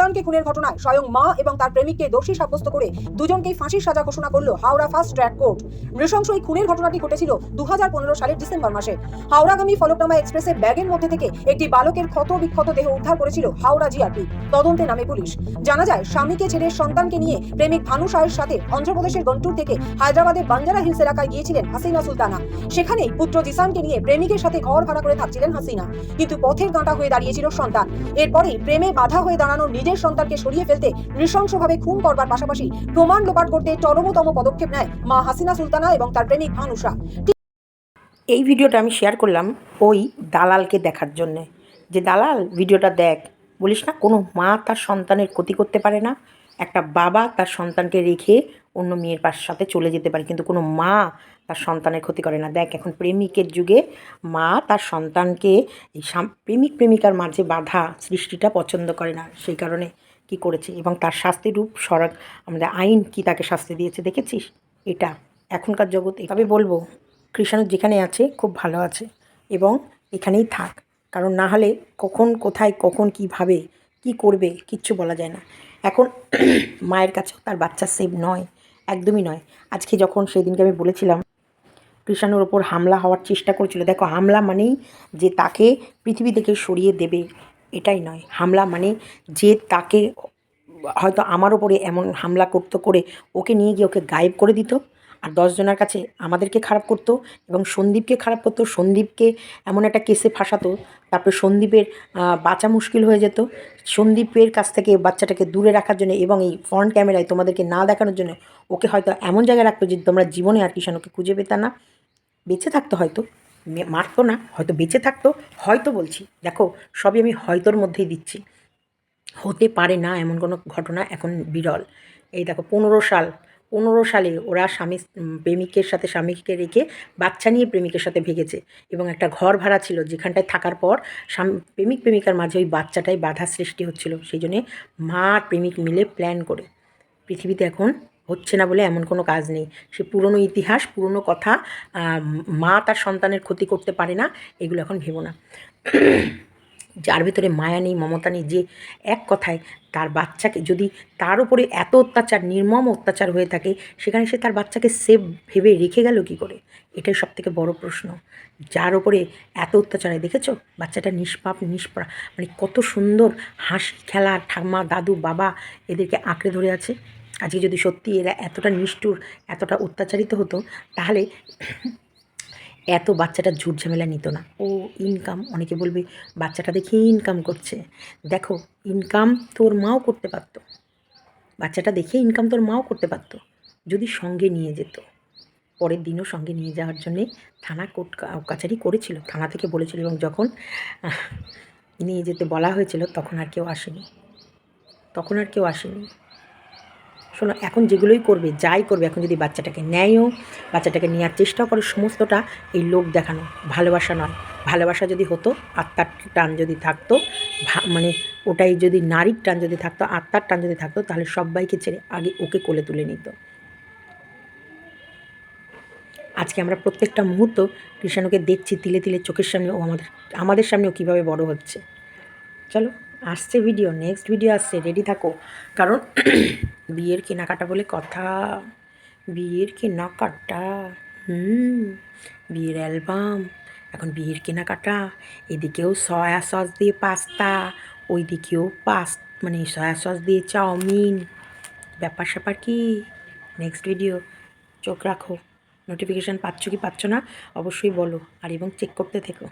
সন্তানকে খুনের ঘটনায় স্বয়ং মা এবং তার প্রেমিককে দোষী সাব্যস্ত করে দুজনকেই ফাঁসির সাজা ঘোষণা করল হাওড়া ফার্স্ট ট্র্যাক কোর্ট। নৃশংস এই খুনের ঘটনাটি ঘটেছিল দু সালের ডিসেম্বর মাসে। হাওড়াগামী ফলকনামা এক্সপ্রেসের ব্যাগের মধ্যে থেকে একটি বালকের ক্ষত বিক্ষত দেহ উদ্ধার করেছিল হাওড়া জিআরপি, তদন্তে নামে পুলিশ। জানা যায়, স্বামীকে ছেড়ে সন্তানকে নিয়ে প্রেমিক ভানু সাহের সাথে অন্ধ্রপ্রদেশের গন্টুর থেকে হায়দ্রাবাদের বাঞ্জারা হিলস এলাকায় গিয়েছিলেন হাসিনা সুলতানা। সেখানেই পুত্র জিসানকে নিয়ে প্রেমিকের সাথে ঘর ভাড়া করে থাকছিলেন হাসিনা। কিন্তু পথের কাঁটা হয়ে দাঁড়িয়েছিল সন্তান। এরপরেই প্রেমে বাধা হয়ে দাঁড়ানো নিজের সন্তানকে সরিয়ে ফেলতে নৃশংসভাবে খুন করবার পাশাপাশি প্রমাণ লোপাট করতে চরমতম পদক্ষেপ নেয় মা হাসিনা সুলতানা এবং তার প্রেমিক ভানুষা এই ভিডিওটা আমি শেয়ার করলাম ওই দালালকে দেখার জন্যে। যে দালাল, ভিডিওটা দেখ, বলিস না, কোনো মা তার সন্তানের ক্ষতি করতে পারে না। একটা বাবা তার সন্তানকে রেখে অন্য মেয়ের পাশ সাথে চলে যেতে পারে, কিন্তু কোনো মা তার সন্তানের ক্ষতি করে না। দেখ, এখন প্রেমিকের যুগে মা তার সন্তানকে এই প্রেমিক, প্রেমিকার মাঝে বাধা সৃষ্টিটা পছন্দ করে না, সেই কারণে কি করেছে? এবং তার শাস্তি রূপ সরক আমাদের আইন কি তাকে শাস্তি দিয়েছে দেখেছিস? এটা এখনকার জগতে তবে বলব কৃষাণু যেখানে আছে খুব ভালো আছে এবং এখানেই থাক। কারণ না হলে কখন কোথায়, কখন কীভাবে, কি করবে, কিচ্ছু বলা যায় না। এখন মায়ের কাছেও তার বাচ্চা সেভ নয়। একদমই নয়। আজকে যখন সেদিনকে আমি বলেছিলাম কৃষাণুর ওপর হামলা হওয়ার চেষ্টা করেছিল, দেখো হামলা মানেই যে তাকে পৃথিবী থেকে সরিয়ে দেবে, এটাই নয়। হামলা মানে যে তাকে হয়তো আমার ওপরে এমন হামলা করতো করে ওকে নিয়ে গিয়ে ওকে গায়েব করে দিত আর দশজনের কাছে আমাদেরকে খারাপ করতো এবং সন্দীপকে খারাপ করতো। সন্দীপকে এমন একটা কেসে ফাঁসাতো, তারপরে সন্দীপের বাঁচা মুশকিল হয়ে যেত। সন্দীপের কাছ থেকে বাচ্চাটাকে দূরে রাখার জন্য এবং এই ফ্রন্ট ক্যামেরায় তোমাদেরকে না দেখানোর জন্য ওকে হয়তো এমন জায়গায় রাখতো যে তোমরা জীবনে আর কিষাণুকে খুঁজে পেতা না। বেঁচে থাকতো হয়তো মারতো না, হয়তো বেঁচে থাকতো, হয়তো বলছি, দেখো, সবই আমি হয়তোর মধ্যেই দিচ্ছি। হতে পারে না এমন কোনো ঘটনা এখন বিরল। এই দেখো, পনেরো সাল পনেরো সালে ওরা স্বামী প্রেমিকের সাথে স্বামীকে রেখে বাচ্চা নিয়ে প্রেমিকের সাথে ভেগেছে এবং একটা ঘর ভাড়া ছিল যেখানটায় থাকার পর স্বামী, প্রেমিক প্রেমিকার মাঝে ওই বাচ্চাটাই বাধা সৃষ্টি হচ্ছিল। সেই জন্যে মা প্রেমিক মিলে প্ল্যান করে। পৃথিবীতে এখন হচ্ছে না বলে এমন কোনো কাজ নেই। সে পুরনো ইতিহাস, পুরনো কথা মা তার সন্তানের ক্ষতি করতে পারে না, এগুলো এখন ভেবো না। যার ভিতরে মায়া নেই, মমতা নেই, যে এক কথায় তার বাচ্চাকে যদি তার উপরে এত অত্যাচার, নির্মম অত্যাচার হয়ে থাকে, সেখানে সে তার বাচ্চাকে সেভ ভেবে রেখে গেল কি করে? এটাই সব থেকে বড় প্রশ্ন। যার উপরে এত অত্যাচার দেখেছ? বাচ্চাটা নিষ্পাপ নিষ্পা মানে কত সুন্দর হাসি খেলা ঠাম্মা দাদু, বাবা এদেরকে আঁকড়ে ধরে আছে। আজকে যদি সত্যি এরা এতটা নিষ্ঠুর, এতটা অত্যাচারিত হতো, তাহলে এত বাচ্চাটা ঝুট ঝামেলা নিত না। ও ইনকাম অনেকে বলবে, বাচ্চাটা দেখে ইনকাম করছে। দেখো ইনকাম তোর মাও করতে পারতো। বাচ্চাটা দেখে ইনকাম তোর মাও করতে পারতো, যদি সঙ্গে নিয়ে যেত। পরের দিনও সঙ্গে নিয়ে যাওয়ার জন্যে থানা কোর্ট কাছারি করেছিল, থানা থেকে বলেছিল এবং যখন নিয়ে যেতে বলা হয়েছিল, তখন আর কেউ আসেনি। তখন আর কেউ আসেনি। শোনো, এখন যেগুলোই করবে, যাই করবে, এখন যদি বাচ্চাটাকে নেয়ও, বাচ্চাটাকে নেওয়ার চেষ্টা করে সমস্তটা, এই লোক দেখানো, ভালোবাসা নয়। ভালোবাসা যদি হতো, আত্মার টান যদি থাকতো মানে ওটাই যদি নারীর টান যদি থাকতো, আত্মার টান যদি থাকতো, তাহলে সবাইকে ছেড়ে আগে ওকে কোলে তুলে নিত। আজকে আমরা প্রত্যেকটা মুহূর্ত কৃষাণুকে দেখছি, তিলে তিলে চোখের সামনে ও আমাদের আমাদের সামনেও কীভাবে বড় হচ্ছে। চলো, আসছে ভিডিও নেক্সট ভিডিও আসছে রেডি থাকো। কারণ বিয়ের কেনাকাটা বলে কথা? বিয়ের কেনাকাটা? হুম, বিয়ের অ্যালবাম। এখন বিয়ের কেনাকাটা। এদিকেও সয়া সস দিয়ে পাস্তা, ওইদিকেও পাস মানে সয়া সস দিয়ে চাউমিন। ব্যাপার স্যাপার কি? নেক্সট ভিডিও চোখ রাখো। নোটিফিকেশান পাচ্ছ কি পাচ্ছ না? অবশ্যই বলো। আর এবং চেক করতে থেকো।